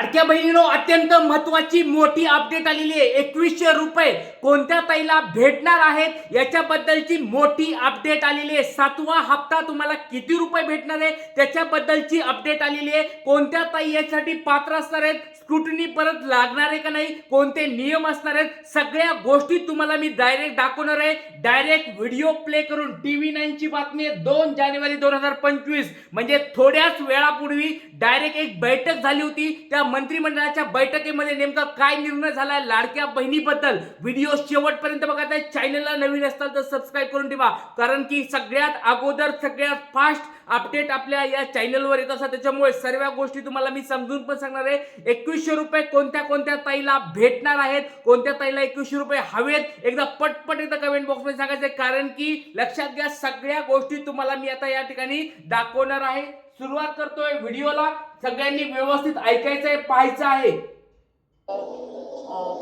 लाडक्या बहिणीनो अत्यंत महत्वाची मोठी अपडेट आलेली आहे. एकवीसशे रुपये कोणत्या ताईला भेटणार आहेत याच्याबद्दलची मोठी अपडेट आलेली आहे. सातवा हप्ता तुम्हाला किती रुपये भेटणार आहे त्याच्याबद्दलची अपडेट आलेली आहे. कोणत्या ताई यासाठी पात्र असणार आहेत? स्क्रुटनी परत लागणार आहे का नाही? कोणते नियम असणार आहेत? सगळ्या गोष्टी तुम्हाला मी डायरेक्ट दाखवणार आहे. डायरेक्ट व्हिडिओ प्ले करून टीव्ही नाईन ची बातमी आहे. दोन जानेवारी दोन हजार पंचवीस. म्हणजे थोड्याच वेळापूर्वी डायरेक्ट एक बैठक झाली होती. त्या मंत्रिमंडळाच्या बैठकीमध्ये नेमका काय निर्णय झाला लाडक्या बहिणीबद्दल? व्हिडिओ शेवटपर्यंत बघायचा चॅनलला नवीन असताल तर सबस्क्राईब करून ठेवा. कारण की सगळ्यात अगोदर सगळ्यात फास्ट अपडेट आपल्या या चॅनलवर येत असतात. त्याच्यामुळे सर्व गोष्टी तुम्हाला मी समजून पण सांगणार आहे. एकवीसशे रुपये कोणत्या कोणत्या ताईला भेटणार आहेत? कोणत्या ताईला एकवीसशे रुपये हवेत? एकदा पटपट एकदा कमेंट बॉक्समध्ये सांगायचं आहे. कारण की लक्षात घ्या सगळ्या गोष्टी तुम्हाला मी आता या ठिकाणी दाखवणार आहे. सुरुवात करतोय व्हिडिओला. सगळ्यांनी व्यवस्थित ऐकायचं आहे पाहायचं आहे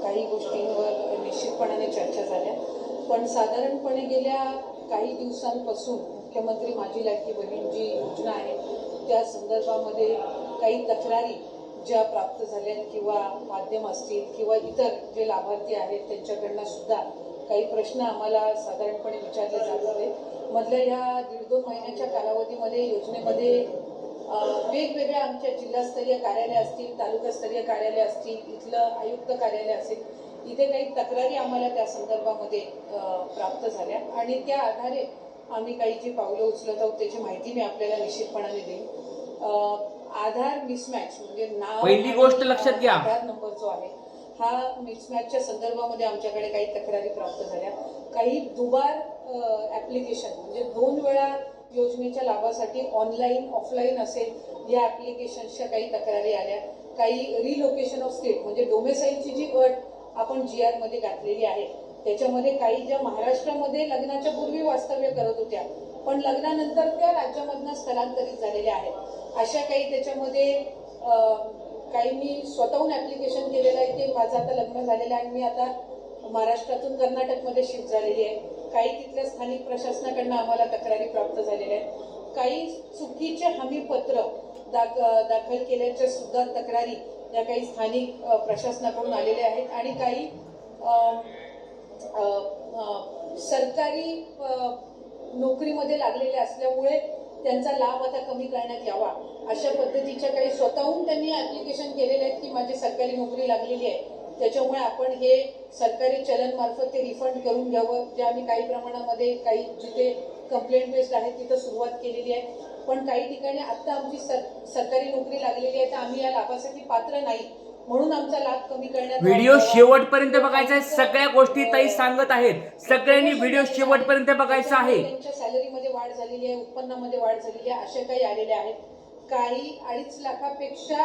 काही गोष्टींवर निश्चितपणाने चर्चा झाल्या. पण साधारणपणे गेल्या काही दिवसांपासून मुख्यमंत्री माझी लाडकी बहीण जी योजना आहे त्या संदर्भामध्ये काही तक्रारी ज्या प्राप्त झाल्या किंवा माध्यम असतील किंवा इतर जे लाभार्थी आहेत त्यांच्याकडनं सुद्धा काही प्रश्न आम्हाला साधारणपणे विचारले जात आहेत मधल्या ह्या दीड दोन महिन्याच्या कालावधीमध्ये योजनेमध्ये वेगवेगळ्या आमच्या जिल्हास्तरीय कार्यालय असतील तालुकास्तरीय कार्यालय असतील इथलं आयुक्त कार्यालय असेल इथे काही तक्रारी आम्हाला त्या संदर्भामध्ये प्राप्त झाल्या. आणि त्या आधारे आम्ही काही जी पावलं उचलत आहोत त्याची माहिती मी आपल्याला निश्चितपणाने देईन. आधार मिसमॅच म्हणजे नाव पहिली गोष्ट लक्षात घ्या. आधार नंबर जो आहे हा मिसमॅचच्या संदर्भामध्ये आमच्याकडे काही तक्रारी प्राप्त झाल्या. काही दुबार ॲप्लिकेशन म्हणजे दोन वेळा योजनेच्या लाभासाठी ऑनलाईन ऑफलाईन असेल या ॲप्लिकेशन्सच्या काही तक्रारी आल्या. काही रिलोकेशन ऑफ स्टेट म्हणजे डोमेसाईलची जी अट आपण जी आरमध्ये घातलेली आहे त्याच्यामध्ये काही ज्या महाराष्ट्रामध्ये लग्नाच्या पूर्वी वास्तव्य करत होत्या पण लग्नानंतर त्या राज्यामधनं स्थलांतरित झालेल्या आहेत. अशा काही त्याच्यामध्ये काही मी स्वतःहून ॲप्लिकेशन केलेलं आहे की माझं आता लग्न झालेलं आहे आणि मी आता महाराष्ट्रातून कर्नाटकमध्ये शिफ्ट झालेली आहे. काही तिथल्या स्थानिक प्रशासनाकडनं आम्हाला तक्रारी प्राप्त झालेल्या आहेत. काही चुकीचे हमीपत्र दाख दाखल केल्याच्या सुद्धा तक्रारी या काही स्थानिक प्रशासनाकडून आलेल्या आहेत आणि काही सरकारी नोकरीमध्ये लागलेले असल्यामुळे त्यांचा लाभ आता कमी करण्यात यावा अशा पद्धतीच्या काही स्वतःहून त्यांनी ॲप्लिकेशन केलेले आहेत की माझी सरकारी नोकरी लागलेली आहे? त्याच्यामुळे आपण हे सरकारी चलन मार्फत ते रिफंड करून घ्यावं जे आम्ही काही प्रमाणामध्ये काही जिथे कंप्लेंट बेस्ड आहे तिथं सुरुवात केलेली आहे पण काही ठिकाणी आता आमची सर सरकारी नोकरी लागलेली आहे तर आम्ही या लाभासाठी पात्र नाही म्हणून आमचा लाभ कमी करण्यात व्हिडिओ. शेवटपर्यंत बघायचा आहे सगळ्या गोष्टी ताई सांगत आहेत सगळ्यांनी व्हिडिओ शेवटपर्यंत बघायचा आहे त्यांच्या सॅलरीमध्ये वाढ झालेली आहे उत्पन्नामध्ये वाढ झालेली आहे अशा काही आलेल्या आहेत काही अडीच लाखापेक्षा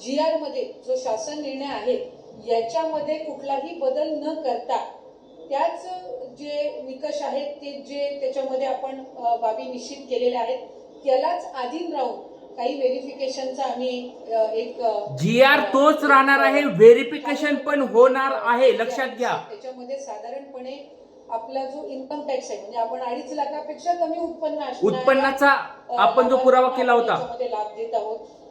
जी आरमध्ये जो शासन निर्णय आहे याच्यामध्ये कुठलाही बदल न करता त्याच जे निकष आहेत ते जे त्याच्यामध्ये आपण बाबी निश्चित केलेल्या आहेत त्यालाच अधीन राहून काही व्हेरिफिकेशनचा आम्ही एक जी आर तोच राहणार आहे व्हेरिफिकेशन पण होणार आहे लक्षात घ्या. त्याच्यामध्ये साधारणपणे आपला जो इन्कम टॅक्स आहे म्हणजे आपण अडीच लाखापेक्षा कमी उत्पन्न उत्पन्नाचा आपण जो पुरावा केला होता. लाभ देत आहोत.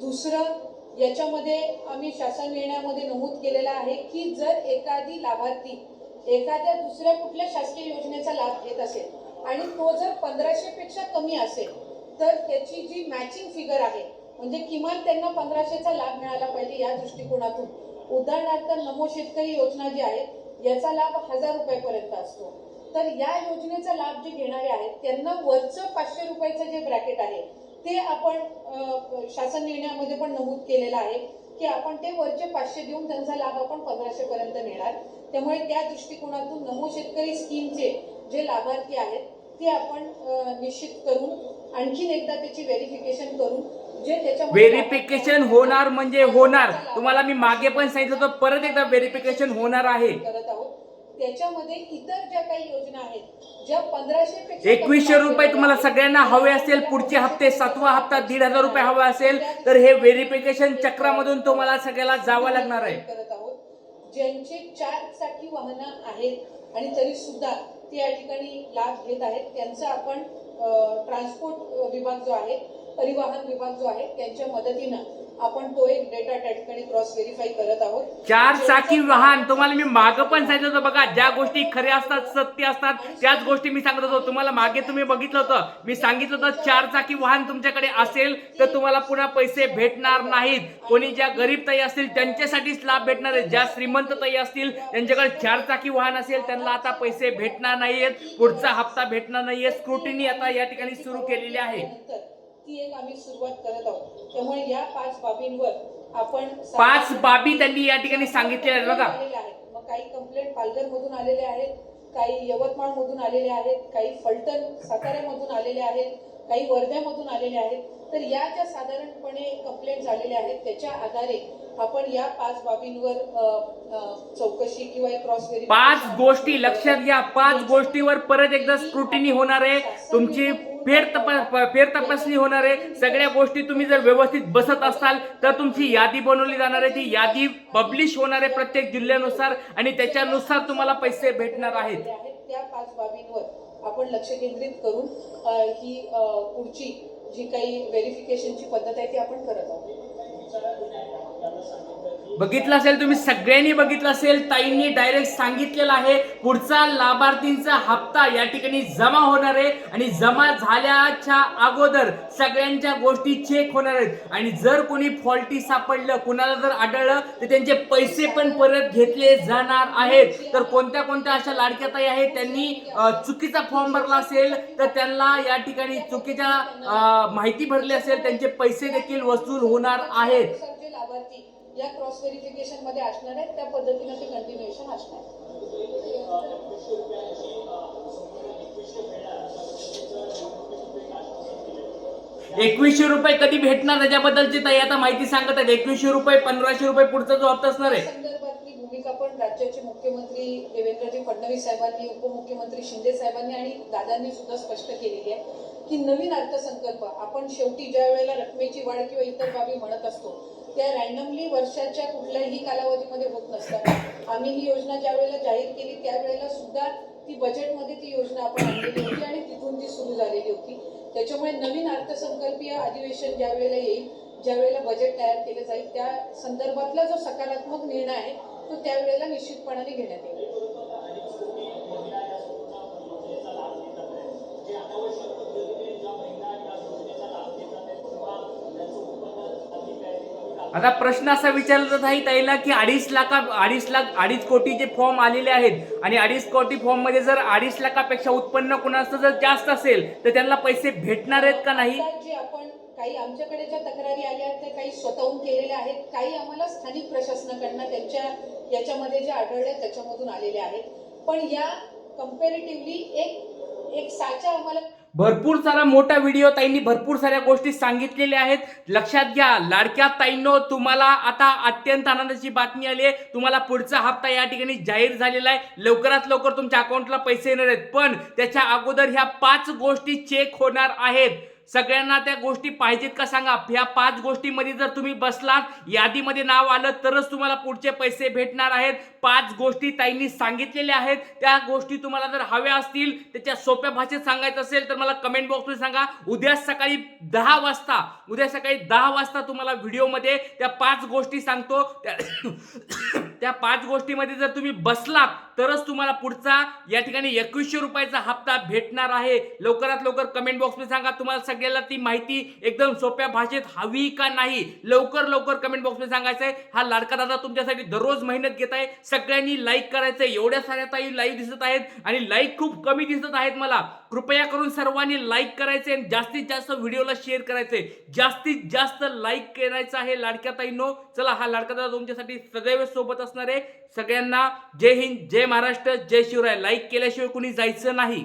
दुसरं याच्यामध्ये आम्ही शासन निर्णयामध्ये नमूद केलेलं आहे की जर एखादी लाभार्थी एखाद्या दुसऱ्या कुठल्या शासकीय योजनेचा लाभ घेत असेल आणि तो जर पंधराशेपेक्षा कमी असेल तर त्याची जी मॅचिंग फिगर आहे म्हणजे किमान त्यांना पंधराशेचा लाभ मिळाला पाहिजे या दृष्टिकोनातून. उदाहरणार्थ नमो शेतकरी योजना जी आहे याचा लाभ हजार रुपयापर्यंत असतो. तर या योजनेचा लाभ जे घेणारे आहेत त्यांना वरचं पाचशे रुपयाचं जे ब्रॅकेट आहे ते आपण शासन निर्णयामध्ये पण नमूद केलेलं आहे की आपण ते वरचे पाचशे देऊन त्यांचा लाभ आपण पंधराशे पर्यंत नेणार. त्यामुळे त्या दृष्टिकोनातून नमो शेतकरी स्कीमचे जे लाभार्थी आहेत ते आपण निश्चित करून आणखीन एकदा त्याची व्हेरिफिकेशन करून जे त्याच्यामध्ये व्हेरिफिकेशन होणार म्हणजे होणार तुम्हाला मी मागे पण सांगितलं होतं परत एकदा व्हेरिफिकेशन होणार आहे. करत आहोत. त्याच्यामध्ये इतर ज्या काही योजना आहेत ज्या पंधराशे एकवीसशे रुपये तुम्हाला सगळ्यांना हवे असेल पुढचे हप्ते सातवा हप्ता दीड हजार रुपये हवा असेल तर हे व्हेरिफिकेशन चक्रामधून तुम्हाला सगळ्याला जावं लागणार आहे. करत आहोत. ज्यांचे चार चाकी वाहनं आहेत आणि तरी सुद्धा ते या ठिकाणी लाभ घेत आहेत त्यांचा आपण ट्रान्सपोर्ट विभाग जो आहे परिवहन विभाग जो आहे त्यांच्या मदतीनं आपण तो एक डेटा त्या ठिकाणी क्रॉस व्हेरीफाय करत आहोत. चार चाकी वाहन तुम्हाला मी मागं पण सांगितलं होतं बघा ज्या गोष्टी खऱ्या असतात सत्य असतात त्याच गोष्टी मी सांगत होतो. तुम्हाला मागे तुम्ही बघितलं होतं. मी सांगितलं होतं चार चाकी वाहन तुमच्याकडे असेल तर तुम्हाला पुन्हा पैसे भेटणार नाहीत. कोणी ज्या गरीब ताई असतील त्यांच्यासाठीच लाभ भेटणार आहे. ज्या श्रीमंत ताई असतील त्यांच्याकडे चार चाकी वाहन असेल त्यांना आता पैसे भेटणार नाहीयेत. पुढचा हप्ता भेटणार नाहीये स्क्रुटिनी आता या ठिकाणी सुरू केलेली आहे. ती एक आम्ही सुरुवात करत आहोत. त्यामुळे या पाच बाबींवर आपण पाच बाबी त्यांनी या ठिकाणी सांगितलेल्या आहेत बघा. आहेत. मग काही कंप्लेंट पालघर मधून आलेले आहेत काही यवतमाळ मधून आलेले आहेत काही फलटण साताऱ्यामधून आलेले आहेत काही वर्ध्यामधून आलेले आहेत. तर या ज्या साधारणपणे कंप्लेंट झालेल्या आहेत त्याच्या आधारे आपण या पाच बाबींवर चौकशी किंवा क्रॉस पाच गोष्टी लक्षात घ्या. पाच गोष्टीवर परत एकदा स्क्रुटिनी होणार आहे. तुमची फेर तपा फेर तपासणी होणार आहे. सगळ्या गोष्टी तुम्ही जर व्यवस्थित बसत असाल तर तुमची यादी बनवली जाणार आहे. ती यादी पब्लिश होणार आहे प्रत्येक जिल्ह्यानुसार आणि त्याच्यानुसार तुम्हाला पैसे भेटणार आहेत. त्या पाच बाबींवर आपण लक्ष केंद्रित करून ही पुढची जी काही व्हेरिफिकेशनची पद्धत आहे ती आपण करत आहोत. बघितलं असेल तुम्ही सगळ्यांनी बघितलं असेल ताईंनी डायरेक्ट सांगितलेलं आहे पुढचा लाभार्थींचा हप्ता या ठिकाणी जमा होणार आहे आणि जमा झाल्याच्या अगोदर सगळ्यांच्या गोष्टी चेक होणार आहेत. आणि जर कोणी फॉल्टी सापडलं कुणाला जर आढळलं तर त्यांचे पैसे पण परत घेतले जाणार आहेत. तर कोणत्या कोणत्या अशा लाडक्या ताई आहेत त्यांनी चुकीचा फॉर्म भरला असेल तर त्यांना या ठिकाणी चुकीच्या माहिती भरली असेल त्यांचे पैसे देखील वसूल होणार आहेत. लाभार्थी या क्रॉस व्हेरिफिकेशनमध्ये असणार आहेत त्या पद्धतीनं ते कंटिन्युएशन असणार. एकवीसशे रुपये कधी भेटणार त्याच्याबद्दलची ताई? आता माहिती सांगत आहेत. एकवीसशे रुपये पंधराशे रुपये पुढचा जो हप्ता असणार आहे. संदर्भातली भूमिका पण राज्याचे मुख्यमंत्री देवेंद्रजी फडणवीस साहेबांनी उपमुख्यमंत्री शिंदे साहेबांनी आणि दादांनी सुद्धा स्पष्ट केलेली आहे की नवीन अर्थसंकल्प आपण शेवटी ज्या वेळेला रकमेची वाढ किंवा इतर बाबी म्हणत असतो त्या रॅन्डमली वर्षाच्या कुठल्याही कालावधीमध्ये होत नसतात. आम्ही ही योजना ज्या वेळेला जाहीर केली त्यावेळेला सुद्धा ती बजेटमध्ये ती योजना आपण आणलेली होती आणि तिथून ती सुरू झालेली होती. त्याच्यामुळे नवीन अर्थसंकल्पीय अधिवेशन ज्या वेळेला येईल ज्या वेळेला बजेट तयार केलं जाईल त्या संदर्भातला जो सकारात्मक निर्णय आहे तो त्यावेळेला निश्चितपणाने घेण्यात येईल. आता प्रश्न असा विचारला जात आहे ताईला की अडीच लाखा अडीच लाख अडीच कोटीचे फॉर्म आलेले आहेत आणि अडीच कोटी फॉर्ममध्ये जर अडीच लाखापेक्षा उत्पन्न कुणाचं जर जास्त असेल तर त्यांना पैसे भेटणार आहेत का नाही? जे आपण काही आमच्याकडे ज्या तक्रारी आल्या आहेत त्या काही स्वतःहून केलेल्या आहेत. काही आम्हाला स्थानिक प्रशासनाकडनं त्यांच्या याच्यामध्ये जे आढळले आहेत त्याच्यामधून आलेले आहेत. पण या कम्पेरेटिव्हली एक एक साचा आम्हाला भरपूर सारा मोठा व्हिडिओ ताईंनी भरपूर साऱ्या गोष्टी सांगितलेल्या आहेत. लक्षात घ्या लाडक्या ताईंनो तुम्हाला आता अत्यंत आनंदाची बातमी आली आहे. तुम्हाला पुढचा हप्ता या ठिकाणी जाहीर झालेला आहे. लवकरात लवकर तुमच्या अकाउंटला पैसे येणार आहेत. पण त्याच्या अगोदर ह्या पाच गोष्टी चेक होणार आहेत. सगळ्यांना त्या गोष्टी पाहिजेत का सांगा? ह्या पाच गोष्टीमध्ये जर तुम्ही बसलात यादीमध्ये नाव आलं तरच तुम्हाला पुढचे पैसे भेटणार आहेत. पाच गोष्टी ताईंनी सांगितलेल्या आहेत. त्या गोष्टी तुम्हाला जर हव्या असतील त्याच्या सोप्या भाषेत सांगायचं असेल तर मला कमेंट बॉक्समध्ये सांगा. उद्या सकाळी दहा वाजता उद्या सकाळी दहा वाजता तुम्हाला व्हिडिओमध्ये त्या पाच गोष्टी सांगतो. त्या त्या पाच गोष्टीमध्ये जर तुम्ही बसलात तरच तुम्हाला पुढचा या ठिकाणी एकवीसशे रुपयाचा हप्ता भेटणार आहे. लवकरात लवकर कमेंट बॉक्समध्ये सांगा. तुम्हाला सगळ्याला ती माहिती एकदम सोप्या भाषेत हवी का नाही? लवकर लवकर कमेंट बॉक्समध्ये सांगायचं आहे. हा लाडका दादा तुमच्यासाठी दररोज मेहनत घेत आहे. सगळ्यांनी लाईक करायचं आहे. एवढ्या साऱ्या ताई लाईव्ह दिसत आहेत आणि लाईक खूप कमी दिसत आहेत मला. कृपया करून सर्वांनी लाईक करायचे आणि जास्तीत जास्त व्हिडिओला शेअर करायचे. जास्तीत जास्त लाईक करायचं आहे लाडक्या ताईनो. चला हा लाडका दादा तुमच्यासाठी सदैव सोबत असणार आहे. सगळ्यांना जय हिंद जय महाराष्ट्र जय शिवराय. लाईक केल्याशिवाय कुणी जायचं नाही.